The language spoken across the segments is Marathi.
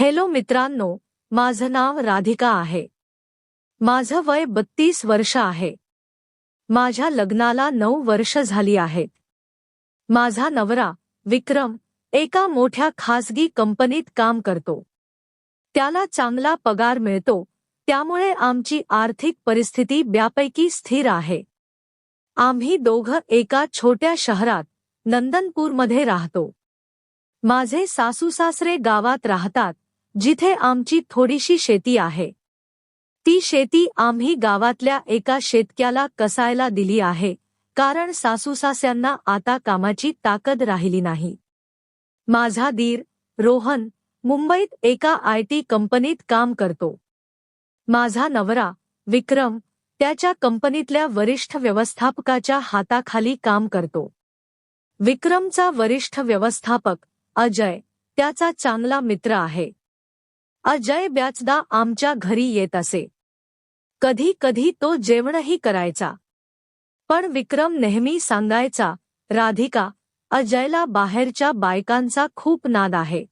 हॅलो मित्रांनो माझं नाव राधिका आहे. माझं वय बत्तीस वर्ष आहे. माझ्या लग्नाला नऊ वर्ष झाली आहेत. माझा नवरा विक्रम एका मोठ्या खासगी कंपनीत काम करतो. त्याला चांगला पगार मिळतो त्यामुळे आमची आर्थिक परिस्थिती ब्यापैकी स्थिर आहे. आम्ही दोघं एका छोट्या शहरात नंदनपूरमध्ये राहतो. माझे सासूसासरे गावात राहतात जिथे आमची थोडीशी शेती आहे. ती शेती आम्ही गावातल्या एका शेतक्याला कसायला दिली आहे कारण सासूसास्यांना आता कामाची ताकद राहिली नाही. माझा दीर रोहन मुंबईत एका आय टी कंपनीत काम करतो. माझा नवरा विक्रम त्याच्या कंपनीतल्या वरिष्ठ व्यवस्थापकाच्या हाताखाली काम करतो. विक्रमचा वरिष्ठ व्यवस्थापक अजय त्याचा चांगला मित्र आहे. अजय ब्याचदा आमच्या घरी येत असे. कधी कधी तो जेवणही करायचा. पण विक्रम नेहमी सांगायचा राधिका अजयला बाहेरच्या बायकांचा खूप नाद आहे.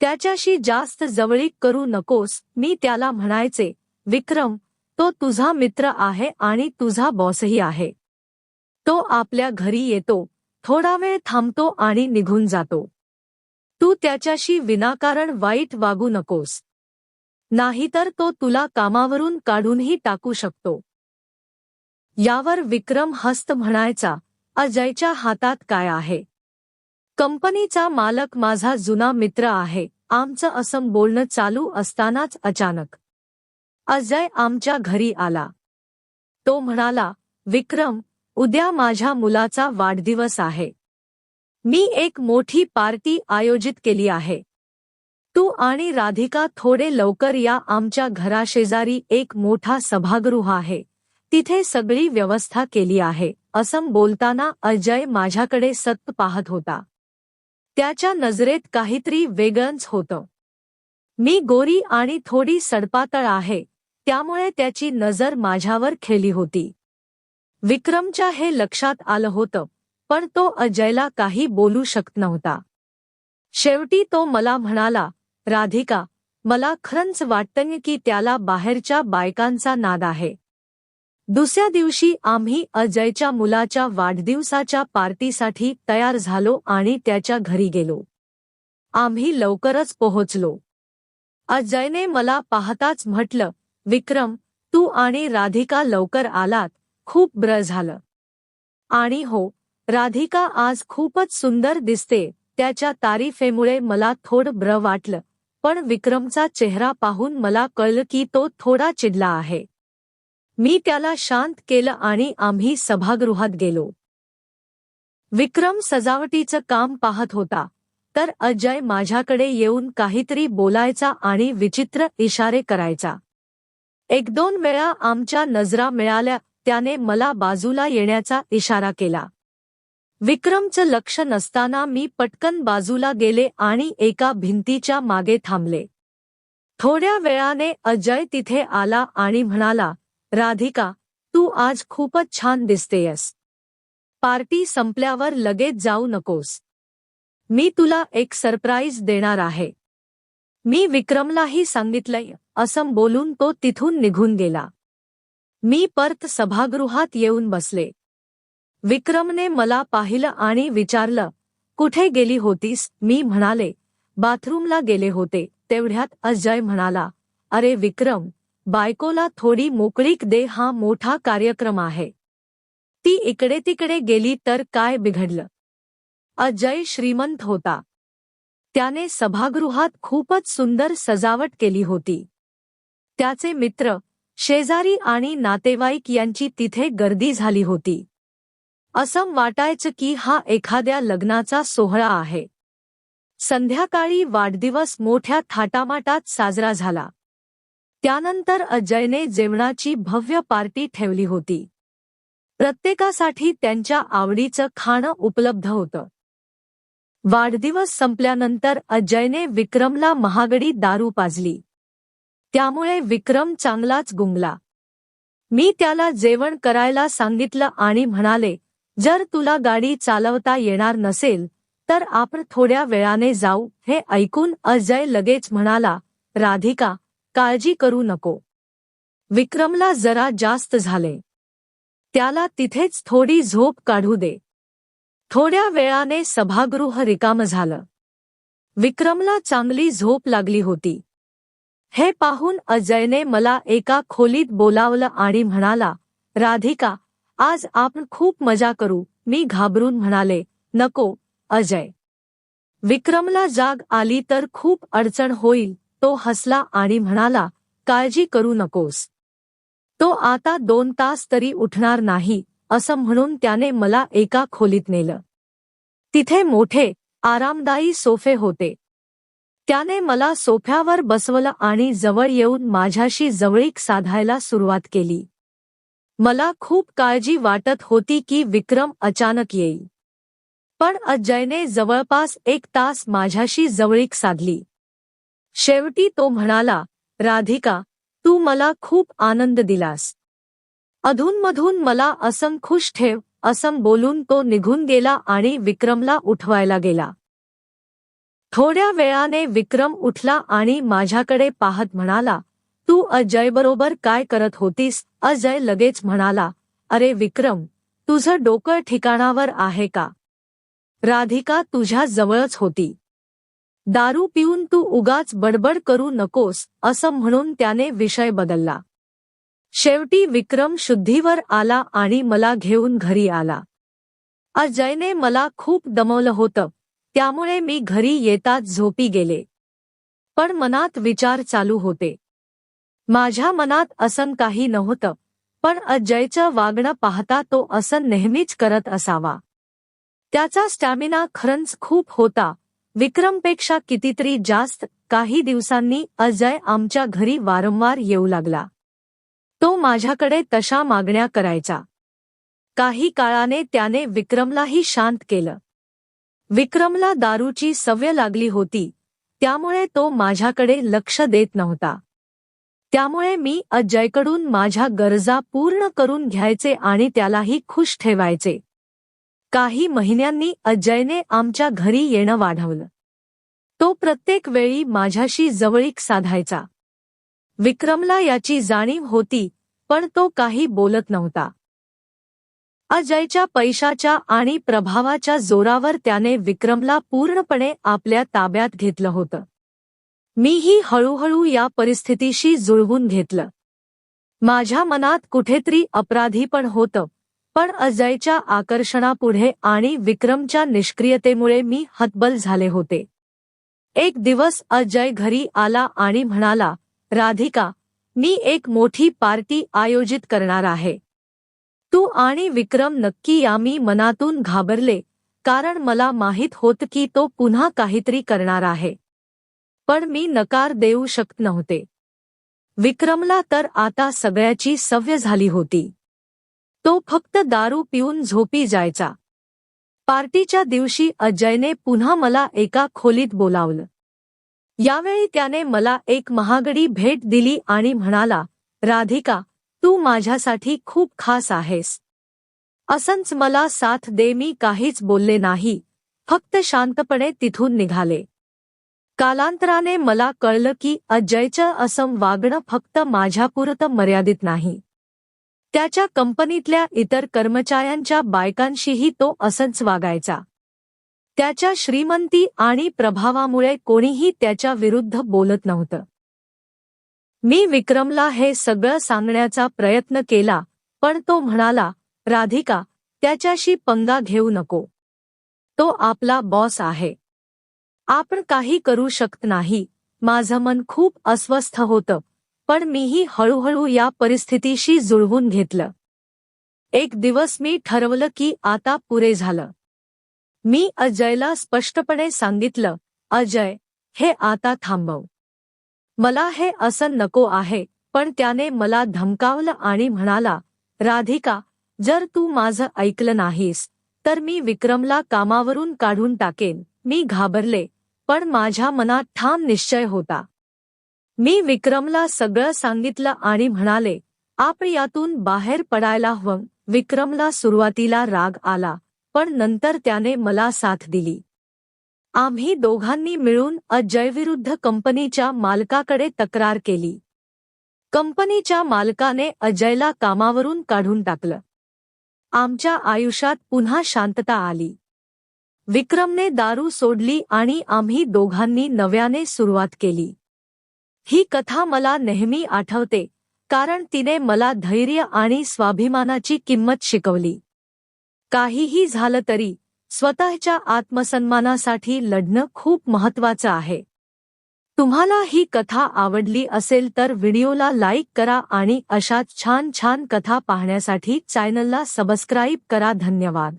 त्याच्याशी जास्त जवळीक करू नकोस मी त्याला म्हणायचे विक्रम तो तुझा मित्र आहे आणि तुझा बॉसही आहे. तो आपल्या घरी येतो थोडा वेळ थांबतो आणि निघून जातो. तू त्याच्याशी विनाकारण वाईट वागू नकोस. नाहीतर तो तुला कामावरून काढूनही टाकू शकतो. यावर विक्रम हस्त म्हणायचा अजयच्या हातात काय आहे? कंपनीचा मालक माझा जुना मित्र आहे आमचं असं बोलणं चालू असतानाच अचानक. अजय आमच्या घरी आला. तो म्हणाला विक्रम उद्या माझ्या मुलाचा वाढदिवस आहे. मी एक मोठी पार्टी आयोजित केली आहे. तू आणि राधिका थोडे लवकर या आमच्या घराशेजारी एक मोठा सभागृह आहे. तिथे सगळी व्यवस्था केली आहे असं बोलताना अजय माझ्याकडे सत्त पाहत होता. त्याच्या नजरेत काहीतरी वेगळंच होतं. मी गोरी आणि थोडी सडपातळ आहे त्यामुळे त्याची नजर माझ्यावर खेळली होती. विक्रमच्या हे लक्षात आलं होतं पण तो अजयला काही बोलू शकत नव्हता. शेवटी तो मला म्हणाला राधिका मला खरंच वाटतं की त्याला बाहेरच्या बायकांचा नाद आहे. दुसऱ्या दिवशी आम्ही अजयच्या मुलाच्या वाढदिवसाच्या पार्टीसाठी तयार झालो आणि त्याच्या घरी गेलो. आम्ही लवकरच पोहोचलो. अजयने मला पाहताच म्हटलं विक्रम तू आणि राधिका लवकर आलात खूप ब्र झालं. आणि हो राधिका आज खूपच सुंदर दिसते. त्याच्या तारीफेमुळे मला थोड ब्र वाटलं. पण विक्रमचा चेहरा पाहून मला कळलं की तो थोडा चिडला आहे. मी त्याला शांत केलं आणि आम्ही सभागृहात गेलो. विक्रम सजावटीचं काम पाहत होता. तर अजय माझ्याकडे येऊन काहीतरी बोलायचा आणि विचित्र इशारे करायचा. एक दोन वेळा आमच्या नजरा मिळाल्या त्याने मला बाजूला येण्याचा इशारा केला. विक्रमचं लक्ष नसताना मी पटकन बाजूला गेले आणि एका भिंतीच्या मागे थांबले. थोड्या वेळाने अजय तिथे आला आणि म्हणाला राधिका तू आज खूपच छान दिसतेयस. पार्टी संपल्यावर लगेच जाऊ नकोस. मी तुला एक सरप्राईज देणार आहे. मी विक्रमलाही सांगितलंय असं बोलून तो तिथून निघून गेला. मी परत सभागृहात येऊन बसले. विक्रमने मला पाहिलं आणि विचारलं कुठे गेली होतीस? मी म्हणाले बाथरूमला गेले होते. तेवढ्यात अजय म्हणाला अरे विक्रम बायकोला थोडी मोकळीक दे हा मोठा कार्यक्रम आहे. ती इकडे तिकडे गेली तर काय बिघडलं? अजय श्रीमंत होता. त्याने सभागृहात खूपच सुंदर सजावट केली होती. त्याचे मित्र शेजारी आणि नातेवाईक यांची तिथे गर्दी झाली होती. असं वाटायचं की हा एखाद्या लग्नाचा सोहळा आहे. संध्याकाळी वाढदिवस मोठ्या थाटामाटात साजरा झाला. त्यानंतर अजयने जेवणाची भव्य पार्टी ठेवली होती. प्रत्येकासाठी त्यांच्या आवडीचं खाणं उपलब्ध होतं. वाढदिवस संपल्यानंतर अजयने विक्रमला महागडी दारू पाजली. त्यामुळे विक्रम चांगलाच गुंगला. मी त्याला जेवण करायला सांगितलं आणि म्हणाले जर तुला गाडी चालवता येणार नसेल तर आपण थोड्या वेळाने जाऊ हे ऐकून अजय लगेच म्हणाला राधिका काळजी करू नको. विक्रमला जरा जास्त झाले. त्याला तिथेच थोडी झोप काढू दे. थोड्या वेळाने सभागृह रिकाम झालं. विक्रमला चांगली झोप लागली होती. हे पाहून अजयने मला एका खोलीत बोलावलं आणि म्हणाला राधिका आज आपण खूप मजा करू. मी घाबरून म्हणाले नको अजय. विक्रमला जाग आली तर खूप अडचण होईल. तो हसला आणि म्हणाला काळजी करू नकोस. तो आता दोन तास तरी उठणार नाही असं म्हणून त्याने मला एका खोलीत नेलं. तिथे मोठे आरामदायी सोफे होते. त्याने मला सोफ्यावर बसवलं आणि जवळ येऊन माझ्याशी जवळीक साधायला सुरुवात केली. मला खूप काळजी वाटत होती की विक्रम अचानक येईल. पण अजयने जवळपास एक तास माझ्याशी जवळीक साधली. शेवटी तो म्हणाला राधिका तू मला खूप आनंद दिलास. अधूनमधून मला असं खुश ठेव असं बोलून तो निघून गेला आणि विक्रमला उठवायला गेला. थोड्या वेळाने विक्रम उठला आणि माझ्याकडे पाहत म्हणाला तू अजयबरोबर काय करत होतीस? अजय लगेच म्हणाला अरे विक्रम तुझं डोकं ठिकाणावर आहे का? राधिका तुझ्या जवळच होती. दारू पिऊन तू उगाच बडबड करू नकोस असं म्हणून त्याने विषय बदलला. शेवटी विक्रम शुद्धीवर आला आणि मला घेऊन घरी आला. अजयने मला खूप दमवलं होतं त्यामुळे मी घरी येताच झोपी गेले. पण मनात विचार चालू होते. माझ्या मनात असन काही नव्हतं पण अजयचं वागणं पाहता तो असन नेहमीच करत असावा. त्याचा स्टॅमिना खरंच खूप होता. विक्रमपेक्षा कितीतरी जास्त काही दिवसांनी अजय आमच्या घरी वारंवार येऊ लागला. तो माझ्याकडे तशा मागण्या करायचा. काही काळाने त्याने विक्रमलाही शांत केलं. विक्रमला दारूची सवय लागली होती त्यामुळे तो माझ्याकडे लक्ष देत नव्हता. त्यामुळे मी अजयकडून माझ्या गरजा पूर्ण करून घ्यायचे आणि त्यालाही खुश ठेवायचे. काही महिन्यांनी अजयने आमच्या घरी येणं वाढवलं. तो प्रत्येक वेळी माझ्याशी जवळीक साधायचा. विक्रमला याची जाणीव होती पण तो काही बोलत नव्हता. अजयच्या पैशाच्या आणि प्रभावाच्या जोरावर त्याने विक्रमला पूर्णपणे आपल्या ताब्यात घेतलं होतं. मीही हळूहळू या परिस्थितीशी जुळवून घेतलं. माझ्या मनात कुठेतरी अपराधी पण होतं पण अजयच्या आकर्षणापुढे आणि विक्रमच्या निष्क्रियतेमुळे मी हतबल झाले होते. एक दिवस अजय घरी आला आणि म्हणाला राधिका मी एक मोठी पार्टी आयोजित करणार आहे. तू आणि विक्रम नक्की या मी मनातून घाबरले कारण मला माहीत होत की तो पुन्हा काहीतरी करणार आहे. पण मी नकार देऊ शकत नव्हते. विक्रमला तर आता सगळ्याची सव्य झाली होती. तो फक्त दारू पिऊन झोपी जायचा. पार्टीच्या दिवशी अजयने पुन्हा मला एका खोलीत बोलावलं. यावेळी त्याने मला एक महागडी भेट दिली आणि म्हणाला राधिका तू माझ्यासाठी खूप खास आहेस. असंच मला साथ दे मी काहीच बोलले नाही. फक्त शांतपणे तिथून निघाले. कालांतराने मला कळलं की अजयचं असं वागणं फक्त माझ्यापुरतं मर्यादित नाही. त्याच्या कंपनीतल्या इतर कर्मचाऱ्यांच्या बायकांशीही तो असंच वागायचा. त्याच्या श्रीमंती आणि प्रभावामुळे कोणीही त्याच्या विरुद्ध बोलत नव्हतं. मी विक्रमला हे सगळं सांगण्याचा प्रयत्न केला पण तो म्हणाला राधिका त्याच्याशी पंगा घेऊ नको. तो आपला बॉस आहे. आपण काही करू शकत नाही. माझं मन खूप अस्वस्थ होतं पण मीही हळूहळू या परिस्थितीशी जुळवून घेतलं. एक दिवस मी ठरवलं की आता पुरे झालं. मी अजयला स्पष्टपणे सांगितलं अजय हे आता थांबव. मला हे असं नको आहे पण त्याने मला धमकावलं आणि म्हणाला राधिका जर तू माझं ऐकलं नाहीस तर मी विक्रमला कामावरून काढून टाकेन. मी घाबरले पण माझ्या मनात ठाम निश्चय होता. मी विक्रमला सगळं सांगितलं आणि म्हणाले आपण यातून बाहेर पडायला हवं. विक्रमला सुरुवातीला राग आला पण नंतर त्याने मला साथ दिली. आम्ही दोघांनी मिळून अजयविरुद्ध कंपनीच्या मालकाकडे तक्रार केली. कंपनीच्या मालकाने अजयला कामावरून काढून टाकलं. आमच्या आयुष्यात पुन्हा शांतता आली. विक्रमने दारू सोडली आणि आम्ही दोघांनी नव्याने सुरुवात केली. ही कथा मला नेहमी आठवते कारण तिने मला धैर्य आणि स्वाभिमानाची किंमत शिकवली. काहीही झालं तरी स्वतःच्या आत्मसन्मानासाठी लढणं खूप महत्वाचं आहे. तुम्हाला ही कथा आवडली असेल तर व्हिडिओला लाईक करा आणि अशाच छान छान कथा पाहण्यासाठी चॅनलला सबस्क्राईब करा. धन्यवाद.